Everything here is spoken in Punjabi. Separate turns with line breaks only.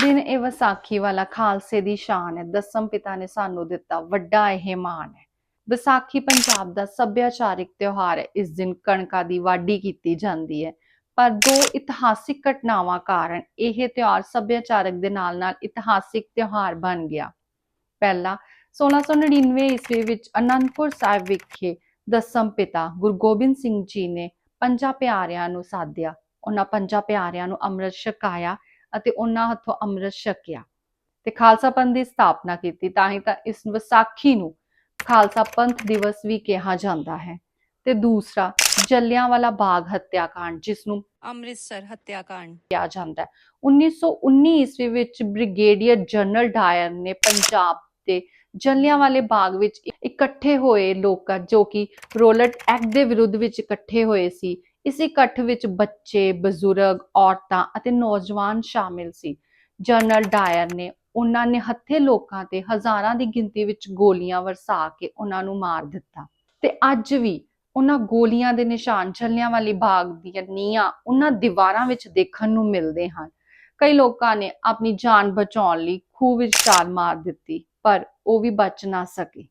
ਦਿਨ ਇਹ ਵਿਸਾਖੀ ਵਾਲਾ ਖਾਲਸੇ ਦੀ ਸ਼ਾਨ ਹੈ। ਦਸਮ ਪਿਤਾ ਨੇ ਸਾਨੂੰ ਦਿੱਤਾ ਵੱਡਾ ਇਹ ਮਾਣ ਹੈ। ਵਿਸਾਖੀ ਪੰਜਾਬ ਦਾ ਸੱਭਿਆਚਾਰਿਕ ਤਿਉਹਾਰ ਹੈ। ਇਸ ਦਿਨ ਕਣਕਾਂ ਦੀ ਵਾਢੀ ਕੀਤੀ ਜਾਂਦੀ ਹੈ। ਪਰ ਦੋ ਇਤਿਹਾਸਿਕ ਘਟਨਾਵਾਂ ਕਾਰਨ ਇਹ ਤਿਉਹਾਰ ਸੱਭਿਆਚਾਰਕ ਦੇ ਨਾਲ-ਨਾਲ ਇਤਿਹਾਸਿਕ ਤਿਉਹਾਰ ਬਣ ਗਿਆ। ਪਹਿਲਾ 1699 ਈਸਵੀ ਵਿੱਚ ਅਨੰਦਪੁਰ ਸਾਹਿਬ ਵਿਖੇ ਦਸਮ ਪਿਤਾ ਗੁਰੂ ਗੋਬਿੰਦ ਸਿੰਘ ਜੀ ਨੇ ਪੰਜਾਂ ਪਿਆਰਿਆਂ ਨੂੰ ਸਾਧਿਆ। ਉਹਨਾਂ ਪੰਜਾਂ ਪਿਆਰਿਆਂ ਨੂੰ ਅੰਮ੍ਰਿਤ ਛਕਾਇਆ ਅਤੇ ਉਹਨਾਂ ਹੱਥੋਂ ਅੰਮ੍ਰਿਤ ਛਕਿਆ ਤੇ ਖਾਲਸਾ ਪੰਥ ਦੀ ਸਥਾਪਨਾ ਕੀਤੀ ਤਾਂ ਹੀ ਤਾਂ ਇਸ ਵਿਸਾਖੀ ਨੂੰ ਖਾਲਸਾ ਪੰਥ ਦਿਵਸ ਵੀ ਕਿਹਾ ਜਾਂਦਾ ਹੈ। ਤੇ ਦੂਸਰਾ ਜਲਿਆਂਵਾਲਾ ਬਾਗ ਹੱਤਿਆਕਾਂਡ ਜਿਸ ਨੂੰ
ਅੰਮ੍ਰਿਤਸਰ ਹੱਤਿਆਕਾਂਡ।
ਕਿਹਾ ਜਾਂਦਾ ਹੈ। 1919 ਈਸਵੀ ਵਿੱਚ ਬ੍ਰਿਗੇਡੀਅਰ ਜਨਰਲ ਡਾਇਰ ਨੇ ਪੰਜਾਬ ਦੇ ਜਲਿਆਂਵਾਲੇ ਬਾਗ ਵਿੱਚ ਇਕੱਠੇ ਹੋਏ ਲੋਕਾਂ ਜੋ ਕਿ ਰੋਲਟ ਐਕਟ ਦੇ ਵਿਰੁੱਧ ਵਿੱਚ ਇਕੱਠੇ ਹੋਏ ਸੀ ਇਸ ਇਕੱਠ ਵਿੱਚ ਬੱਚੇ, ਬਜ਼ੁਰਗ, ਔਰਤਾਂ ਅਤੇ ਨੌਜਵਾਨ ਸ਼ਾਮਿਲ ਸੀ। ਜਨਰਲ ਡਾਇਰ ਨੇ ਉਹਨਾਂ ਨੇ ਹੱਥੇ ਲੋਕਾਂ ਤੇ ਹਜ਼ਾਰਾਂ ਦੀ ਗਿਣਤੀ ਵਿੱਚ ਗੋਲੀਆਂ ਵਰਸਾ ਕੇ ਉਹਨਾਂ ਨੂੰ ਮਾਰ ਦਿੱਤਾ। ਤੇ ਅੱਜ ਵੀ ਉਹਨਾਂ ਗੋਲੀਆਂ ਦੇ ਨਿਸ਼ਾਨ ਵਾਲੀ ਬਾਗ ਦੀਆਂ ਨੀਹਾਂ ਉਹਨਾਂ ਦੀਵਾਰਾਂ ਵਿੱਚ ਦੇਖਣ ਨੂੰ ਮਿਲਦੇ ਹਨ। ਕਈ ਲੋਕਾਂ ਨੇ ਆਪਣੀ ਜਾਨ ਬਚਾਉਣ ਲਈ ਖੂਹ ਵਿੱਚ ਛਾਲ ਮਾਰ ਦਿੱਤੀ, ਪਰ ਉਹ ਵੀ ਬਚ ਨਾ ਸਕੇ।